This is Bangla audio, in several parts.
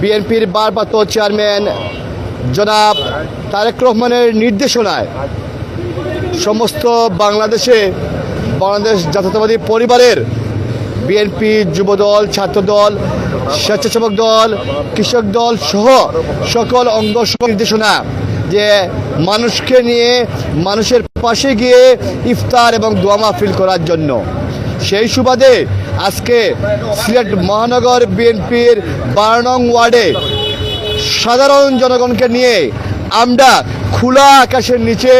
বিএনপির ভারপ্রাপ্ত চেয়ারম্যান জনাব তারেক রহমানের নির্দেশনায় সমস্ত বাংলাদেশে, বাংলাদেশ জাতীয়তাবাদী পরিবারের বিএনপি যুবদল, ছাত্রদল, স্বেচ্ছাসেবক দল, কৃষক দল সহ সকল অঙ্গ নির্দেশনা যে মানুষকে নিয়ে, মানুষের পাশে গিয়ে ইফতার এবং দোয়া মাহফিল করার জন্য। সেই সুবাদে আজকে সিলেট মহানগর বিএনপির বারো নং ওয়ার্ডে সাধারণ জনগণকে নিয়ে আমরা খোলা আকাশের নিচে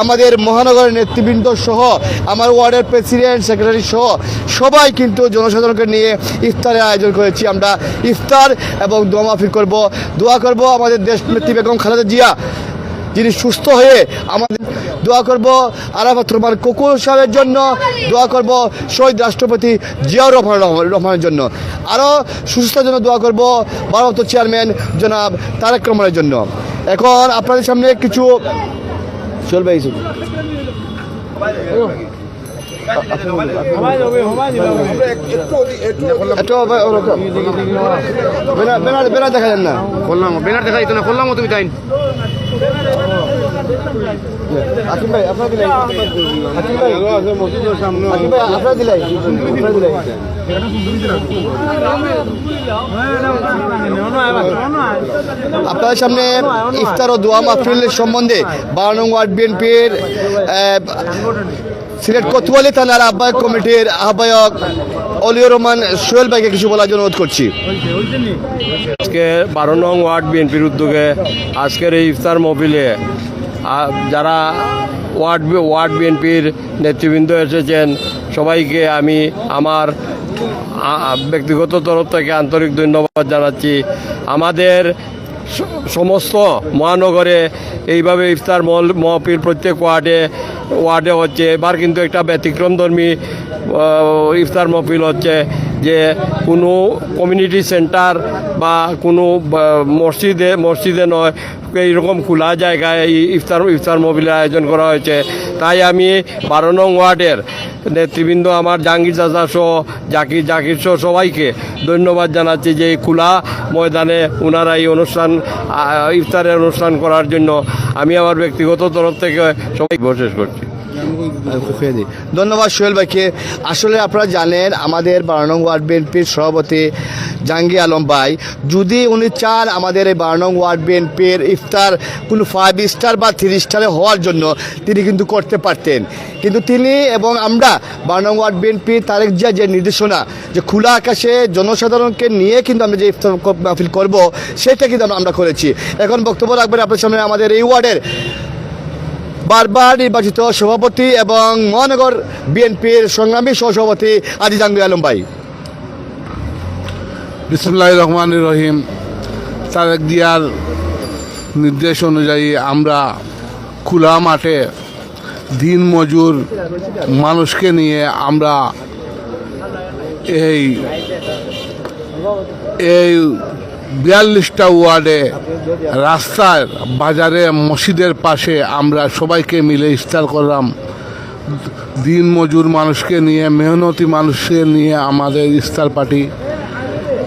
আমাদের মহানগরের নেতৃবৃন্দ সহ আমার ওয়ার্ডের প্রেসিডেন্ট, সেক্রেটারি সহ সবাই কিন্তু জনসাধারণকে নিয়ে ইফতারের আয়োজন করেছি। আমরা ইফতার এবং দোয়া মাহফিল করব, দোয়া করব আমাদের দেশ বেগম খালেদা জিয়া। যিনি সুস্থ হয়ে আমাদের দোয়া করব আরাফাত রহমান কুকুর সাহেবের জন্য, দোয়া করব শহীদ রাষ্ট্রপতি জিয়াউর রহমান রহমান- রহমানের জন্য। আরও সুস্থতার জন্য দোয়া করব ভারপ্রাপ্ত চেয়ারম্যান জনাব তারেক রহমানের জন্য। এখন আপনাদের সামনে কিছু চলবে দেখা যান না? করলাম ব্যানার দেখা যেত না করলাম তুমি তাই। আসিম ভাই, আপনার দিলাই আসিম ভাই আসিম ভাই, আপনার দিলাই আপনার দিলাই আপনাদের সামনে ইফতার ও দোয়া মাহফিল সম্বন্ধে বারানং ওয়ার্ড বিএনপির সিলেট কোতোয়ালি থানার আহ্বায়ক কমিটির আহ্বায়ক অলিউর রহমান সোহেল ভাইকে কিছু বলার জন্য অনুরোধ করছি। আজকে বারো নং ওয়ার্ড বিএনপির উদ্যোগে আজকের এই ইফতার মহফিলে যারা ওয়ার্ড ওয়ার্ড বিএনপির নেতৃবৃন্দ এসেছেন, সবাইকে আমি আমার ব্যক্তিগত তরফ থেকে আন্তরিক ধন্যবাদ জানাচ্ছি। আমাদের সমস্ত মহানগরে এইভাবে ইফতার মহল- মহফিল প্রত্যেক ওয়ার্ডে ওয়ার্ডে হচ্ছে। এবার কিন্তু একটা ব্যতিক্রমধর্মী ইফতার মহফিল হচ্ছে। যে কোনো কমিউনিটি সেন্টার বা কোনো মসজিদে মসজিদে নয়, এইরকম খোলা জায়গায় ইফতার ইফতার মহফিলের আয়োজন করা হয়েছে। তাই আমি বারো নং ওয়ার্ডের নেতৃবৃন্দ আমার জাহাঙ্গীর চাচা সহ জাকির জাকির সহ সবাইকে ধন্যবাদ জানাচ্ছি যে এই খোলা ময়দানে ওনারা এই অনুষ্ঠান ইফতারের অনুষ্ঠান করার জন্য আমি আমার ব্যক্তিগত তরফ থেকে সবাই শেষ করছি। ধন্যবাদ সোহেল ভাইকে। আসলে আপনারা জানেন, আমাদের বারো নং ওয়ার্ড বিএনপির সভাপতি জাহাঙ্গীর আলম ভাই, যদি উনি চান আমাদের এই বারো নং ওয়ার্ড বিএনপির ইফতার কোনো ফাইভ স্টার বা থ্রি স্টারে হওয়ার জন্য, তিনি কিন্তু করতে পারতেন। কিন্তু তিনি এবং আমরা বারো নং ওয়ার্ড বিএনপি তারেক জিয়া যে নির্দেশনা, যে খোলা আকাশে জনসাধারণকে নিয়ে কিন্তু আমরা যে ইফতার মাহফিল করব, সেটা কিন্তু আমরা করেছি। এখন বক্তব্য রাখবেন আপনার সামনে আমাদের এই ওয়ার্ডের বারবার নির্বাচিত সভাপতি এবং মহানগর বিএনপির সংগ্রামী সহসভাপতি আজি জাহাঙ্গীর আলম ভাই। বিসমুল্লাহ রহমান রহিম। তারেক জিয়ার নির্দেশ অনুযায়ী আমরা খোলা মাঠে দিন মজুর মানুষকে নিয়ে আমরা এই এই বিয়াল্লিশটা ওয়ার্ডে রাস্তার বাজারে মসজিদের পাশে আমরা সবাইকে মিলে ইফতার করলাম। দিন মজুর মানুষকে নিয়ে, মেহনতি মানুষকে নিয়ে আমাদের ইফতার পার্টি।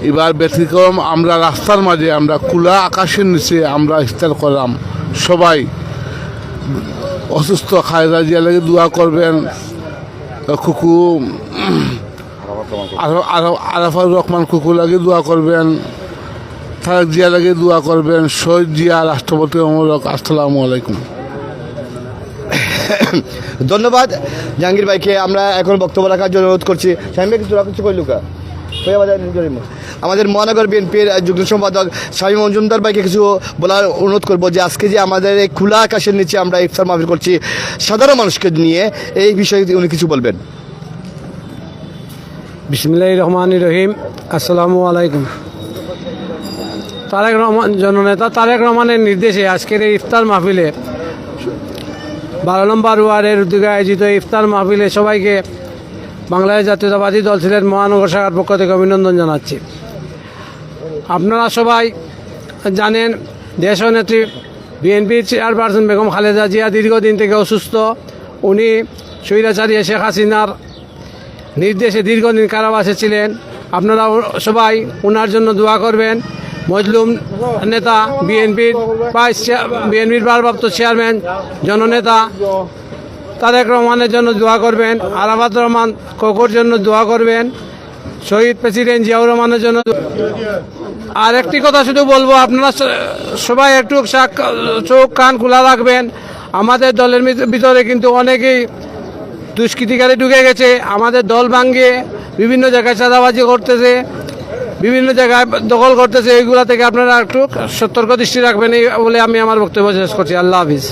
এবার ব্যতিক্রম, আমরা রাস্তার মাঝে, আমরা খোলা আকাশের নিচে আমরা ইফতার করলাম। সবাই অসুস্থ খায়দা জিয়া লাগে দোয়া করবেন। কুকু, আরো- আরাফার রহমান কুকু লাগে দোয়া করবেন। তারেক জিয়া লাগে দোয়া করবেন। শহীদ জিয়া রাষ্ট্রপতি অমরক আসসালামু আলাইকুম। ধন্যবাদ। জাহাঙ্গীর ভাইকে আমরা এখন বক্তব্য রাখার জন্য অনুরোধ করছি। স্বামী ভাই কিছু কিছু কইলু কই আমাদের নিজেরই মুখ। আমাদের মহানগর বিএনপির যুগ্ম সম্পাদক স্বামী মজুমদার ভাইকে কিছু বলার অনুরোধ করব যে আজকে যে আমাদের এই খোলা আকাশের নিচে আমরা ইফতার মাহফিল করছি সাধারণ মানুষকে নিয়ে এই বিষয়ে উনি কিছু বলবেন। বিসমিল্লাহ রহমান রহিম। আসসালামু আলাইকুম। তারেক রহমান জননেতা তারেক রহমানের নির্দেশে আজকের এই ইফতার মাহফিলে বারো নম্বর ওয়ার্ডের উদ্যোগে আয়োজিত ইফতার মাহফিলে সবাইকে বাংলাদেশ জাতীয়তাবাদী দল সিলেট মহানগর শাখার পক্ষ থেকে অভিনন্দন জানাচ্ছি। আপনারা সবাই জানেন, দেশ নেত্রী বিএনপির চেয়ারপারসন বেগম খালেদা জিয়া দীর্ঘদিন থেকে অসুস্থ। উনি স্বৈরাচারী শেখ হাসিনার নির্দেশে দীর্ঘদিন কারাবাসে ছিলেন। আপনারা সবাই ওনার জন্য দোয়া করবেন। মজলুম নেতা, বিএনপির ভাইস বিএনপির ভারপ্রাপ্ত চেয়ারম্যান, জননেতা তারেক রহমানের জন্য দোয়া করবেন, আরাফাত রহমান কোকোর জন্য দোয়া করবেন, শহীদ প্রেসিডেন্ট জিয়াউর রহমানের জন্য আর একটি কথা শুধু বলব, আপনারা সবাই একটু চোখ, কান খোলা রাখবেন। আমাদের দলের ভিত- ভিতরে কিন্তু অনেকেই দুষ্কৃতিকারী ঢুকে গেছে। আমাদের দল ভাঙ্গে বিভিন্ন জায়গায় চাঁদাবাজি করতেছে। বিভিন্ন জায়গায় দখল করতেছে, এইগুলা থেকে আপনারা একটু সতর্ক দৃষ্টি রাখবেন এই বলে আমি আমার বক্তব্য শেষ করছি। আল্লাহ হাফিজ।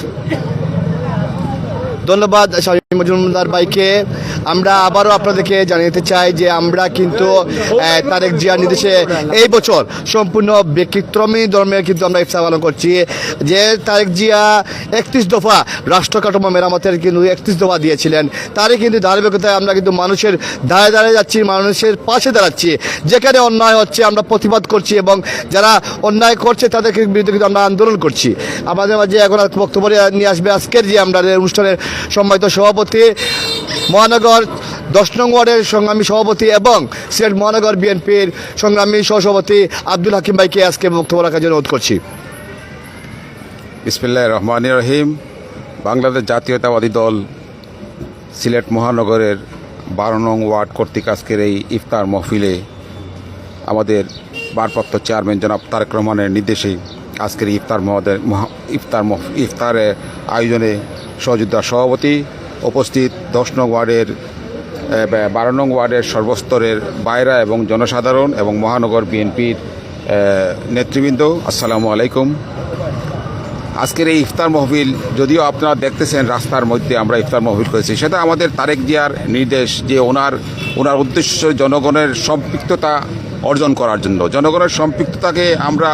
ধন্যবাদ মজুমদার ভাইকে আমরা আবারও আপনাদেরকে জানিয়ে চাই যে আমরা কিন্তু তারেক জিয়ার নির্দেশে এই বছর সম্পূর্ণ ব্যক্তিক্রমী ধর্মের কিন্তু আমরা ইফতার পালন করছি যে তারেক জিয়া একত্রিশ দফা রাষ্ট্র কাঠামো মেরামতের কিন্তু একত্রিশ দফা দিয়েছিলেন। তারই কিন্তু ধারাবাহিকতায় আমরা কিন্তু মানুষের ধারে ধারে যাচ্ছি, মানুষের পাশে দাঁড়াচ্ছি। যেখানে অন্যায় হচ্ছে আমরা প্রতিবাদ করছি এবং যারা অন্যায় করছে তাদের বিরুদ্ধে কিন্তু আমরা আন্দোলন করছি। আমাদের মাঝে এখন বক্তব্য নিয়ে আসবে আজকের যে আমরা অনুষ্ঠানের সম্মানিত সভাপতি মহানগর দশ নং ওয়ার্ডের সংগ্রামী সভাপতি এবং সিলেট মহানগর বিএনপির সংগ্রামী সহসভাপতি আব্দুল হাকিম ভাইকে আজকে বক্তব্য রাখার জন্য অনুরোধ করছি। বিসমিল্লাহ রহমান রহিম। বাংলাদেশ জাতীয়তাবাদী দল সিলেট মহানগরের বারো নং ওয়ার্ড কর্তৃক আজকের এই ইফতার মহফিলে আমাদের ভারপ্রাপ্ত চেয়ারম্যান জনাব তারেক রহমানের নির্দেশে আজকের ইফতার মহোদয় মহা- ইফতার ইফতারের আয়োজনে সহযোদ্ধার সভাপতি উপস্থিত দশ নং ওয়ার্ডের বারো নং ওয়ার্ডের সর্বস্তরের বাইরা এবং জনসাধারণ এবং মহানগর বিএনপির নেতৃবৃন্দ, আসসালামু আলাইকুম। আজকের এই ইফতার মহফিল, যদিও আপনারা দেখতেছেন রাস্তার মধ্যে আমরা ইফতার মহফিল করেছি, সেটা আমাদের তারেক জিয়ার নির্দেশ যে ওনার ওনার উদ্দেশ্য জনগণের সম্পৃক্ততা অর্জন করার জন্য। জনগণের সম্পৃক্ততাকে আমরা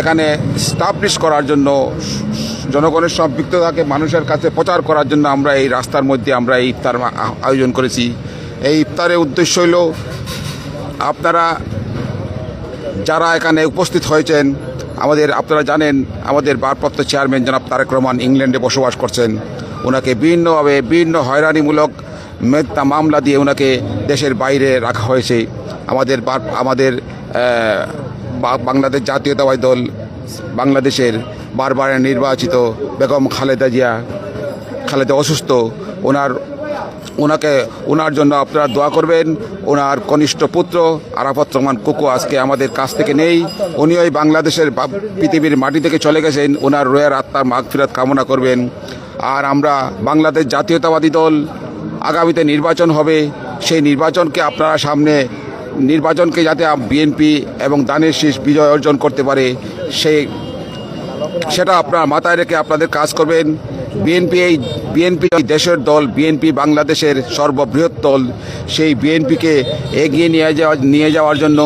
এখানে স্টাবলিশ করার জন্য জনগণের সম্পৃক্ততাকে মানুষের কাছে প্রচার করার জন্য আমরা এই রাস্তার মধ্যে আমরা এই ইফতার আয়োজন করেছি। এই ইফতারের উদ্দেশ্য হইল, আপনারা যারা এখানে উপস্থিত হয়েছেন, আমাদের আপনারা জানেন, আমাদের বারপ্রাপ্ত চেয়ারম্যান জনাব তারেক রহমান ইংল্যান্ডে বসবাস করছেন। ওনাকে বিভিন্নভাবে, বিভিন্ন হয়রানিমূলক মিথ্যা মামলা দিয়ে ওনাকে দেশের বাইরে রাখা হয়েছে। আমাদের আমাদের বাংলাদেশ জাতীয়তাবাদী দল বাংলাদেশের বারবার নির্বাচিত বেগম খালেদা জিয়া, খালেদা অসুস্থ। ওনার, ওনাকে, ওনার জন্য আপনারা দোয়া করবেন। ওনার কনিষ্ঠ পুত্র আরাফত রহমান কুকু আজকে আমাদের কাছ থেকে নেই। উনি ওই বাংলাদেশের পৃথিবীর মাটি থেকে চলে গেছেন। ওনার রোয়ের আত্মার মাগফিরাত কামনা করবেন। আর আমরা বাংলাদেশ জাতীয়তাবাদী দল, আগামীতে নির্বাচন হবে। সেই নির্বাচনকে আপনারা সামনে, নির্বাচনকে যাতে বিএনপি এবং দানের শীষ বিজয় অর্জন করতে পারে, সেই সেটা আপনার মাথায় রেখে আপনাদের কাজ করবেন। বিএনপি এই, বিএনপি দেশের দল, বিএনপি বাংলাদেশের সর্ববৃহৎ দল, সেই বিএনপিকে এগিয়ে নিয়ে যাওয়া, নিয়ে যাওয়ার জন্য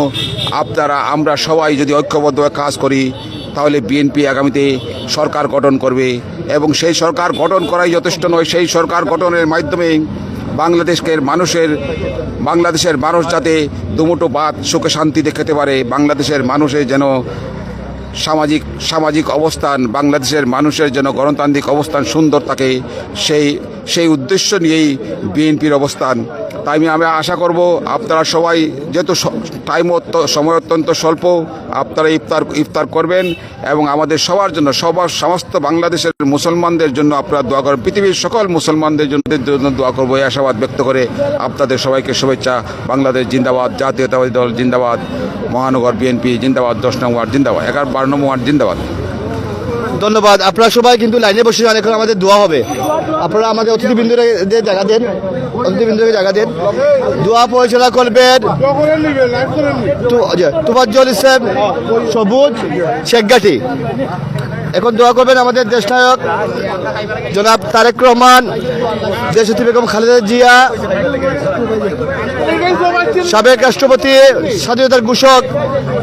আপনারা, আমরা সবাই যদি ঐক্যবদ্ধভাবে কাজ করি, তাহলে বিএনপি আগামীতে সরকার গঠন করবে। এবং সেই সরকার গঠন করাই যথেষ্ট নয়, সেই সরকার গঠনের মাধ্যমে বাংলাদেশের মানুষের, বাংলাদেশের মানুষ যাতে দুমুটো বাদ সুখে শান্তিতে খেতে পারে। বাংলাদেশের মানুষের যেন সামাজিক সামাজিক অবস্থান, বাংলাদেশের মানুষের যেন গণতান্ত্রিক অবস্থান সুন্দর থাকে, সেই সেই উদ্দেশ্য নিয়েই বিএনপির অবস্থান। তাই আমি আশা করব আপনারা সবাই যেহেতু টাইম সময় অত্যন্ত স্বল্প, আপনারা ইফতার ইফতার করবেন এবং আমাদের সবার জন্য, সবার সমস্ত বাংলাদেশের মুসলমানদের জন্য আপনারা দোয়া করেন, পৃথিবীর সকল মুসলমানদের জন্য দোয়া করব, এই আশাবাদ ব্যক্ত করে আপনাদের সবাইকে শুভেচ্ছা। বাংলাদেশ জিন্দাবাদ, জাতীয়তাবাদী দল জিন্দাবাদ, মহানগর বিএনপি জিন্দাবাদ, দশ নম্বর জিন্দাবাদ, এগারো বারো নম্বর জিন্দাবাদ। ধন্যবাদ। আপনারা সবাই কিন্তু লাইনে বসে যান এখন আমাদের দোয়া হবে। আপনারা আমাদের অতিথিবৃন্দরে যে জায়গা দেন অতিথিবৃন্দকে জায়গা দেন। দোয়া পরিচালনা করবেন যে, তুফাজ্জল ইসলাম সবুজ শেখগাটি এখন দোয়া করবেন আমাদের দেশ নায়ক জনাব তারেক রহমান দেশত্রী বেগম খালেদা জিয়া সাবেক রাষ্ট্রপতি স্বাধীনতার ঘোষক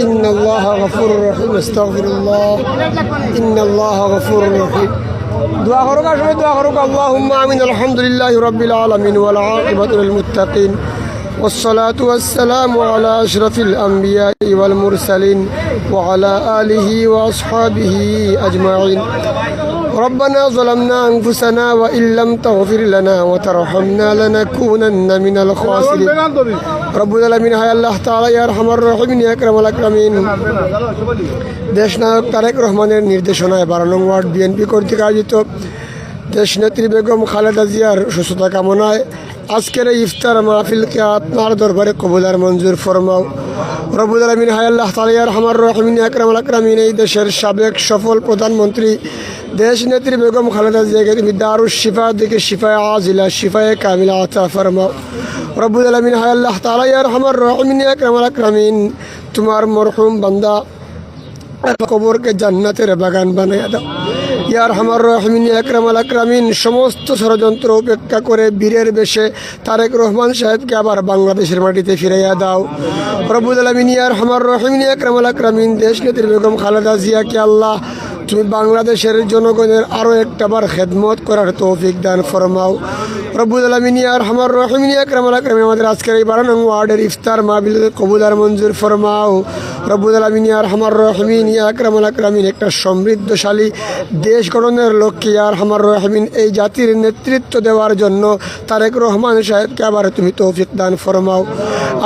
إن الله غفور رحيم استغفر الله إن الله غفور رحيم دعاء خروج عشان دعاء خروج اللهم آمين الحمد لله رب العالمين والعاقبة للمتقين والصلاة والسلام على أشرف الأنبياء والمرسلين وعلى آله وأصحابه أجمعين ربنا ظلمنا أنفسنا وإن لم تغفر لنا وترحمنا لنكونن من الخاسرين رب العالمين هاي الله تعالى يا أرحم الراحمين يا أكرم الأكرمين দেশনায়ক তারেক রহমানের নির্দেশনায় বারো নং ওয়ার্ড বিএনপি কর্তৃক আয়োজিত দেশনেত্রী বেগম খালেদা জিয়ার সুস্থতা কামনায় আজকের এই ইফতার মাহফিলকে আপনার দরবারে কবুলার মঞ্জুর ফরমাও। রবুল আলমিন হায়াল্লাহ তালিয়ার হামার রহমিন আকরাম আকরামিন, এই দেশের সাবেক সফল প্রধানমন্ত্রী দেশ নেত্রী বেগম খালেদা জিয়াকে তুমি দারুস শিফা দিকে শিফায় আজিলা শিফায় কামিলা আতা ফরমাও। রবুল আলমিন হায়াল্লাহ তালিয়ার হামার রহমিন আকরাম আকরামিন, তোমার মরহুম বান্দা কবরকে জান্নাতের বাগান বানাইয়া দাও। ইয়ার হামার রহমিন আকরাম আল আকরামিন, সমস্ত ষড়যন্ত্র উপেক্ষা করে বীরের বেশে তারেক রহমান সাহেবকে আবার বাংলাদেশের মাটিতে ফিরাইয়া দাও। রবুল আলমিন ইয়ার হামার রহমিন আকরাম আল আকরামিন, দেশ নেত্রী বেগম খালেদা জিয়াকে আল্লাহ তুমি বাংলাদেশের জনগণের আরও একটাবার খেদমত করার তৌফিক দান ফরমাও। রব্বুল আলমিন ইয়ার হামার রহমিন আকরাম আল আকরামিন, আমাদের আজকের এই বারো নং ওয়ার্ডের ইফতার মাহবিল কবুলার মঞ্জুর ফরমাও। রব্বুল আলমিন ইয়ার হামার রহমিন, ইয়া আকরাম আল আকরামিন, একটা সমৃদ্ধশালী দেশ গঠনের লক্ষ্যে ইয়ার হামার রহমিন, এই জাতির নেতৃত্ব দেওয়ার জন্য তারেক রহমান সাহেবকে আবার তুমি তৌফিক দান ফরমাও।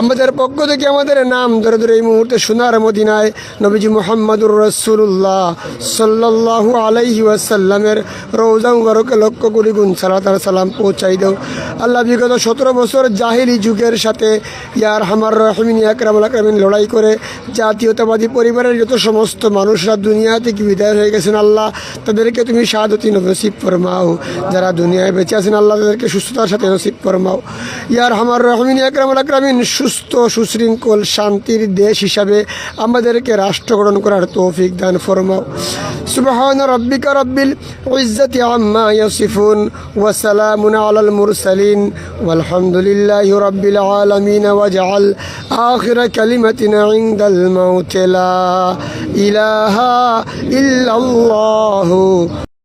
আমাদের পক্ষ থেকে আমাদের নাম ধরে ধরে এই মুহূর্তে সোনার মদিনায় নবীজি মোহাম্মদুর রসুল্লাহ সাল্লাল্লাহু আলাইহি ওয়াসাল্লামের রোজা মুবারকে লক্ষ কোটি গুণ সালাত সালাম পৌঁছাই দেও। আল্লাহ বিগত সতেরো বছর জাহিলি যুগের সাথে ইয়ার হামার রহমিন আকরাম আকরামিন লড়াই করে জাতীয়তাবাদী পরিবারের যত সমস্ত মানুষরা দুনিয়া থেকে বিদায় হয়ে গেছেন আল্লাহ, তাদেরকে তুমি সাদতি নসিব ফরমাও। যারা দুনিয়ায় বেঁচে আছেন, আল্লাহ তাদেরকে সুস্থতার সাথে নসিব ফরমাও। ইয়ার হামার রহমিন আকরামুল আকরামিন, সুস্থ, সুশৃঙ্খল, শান্তির দেশ হিসাবে আমাদেরকে রাষ্ট্র গঠন করার তৌফিক দান ফরমাও। সুবহান রব্বিকা রব্বিল الموت لا إله إلا الله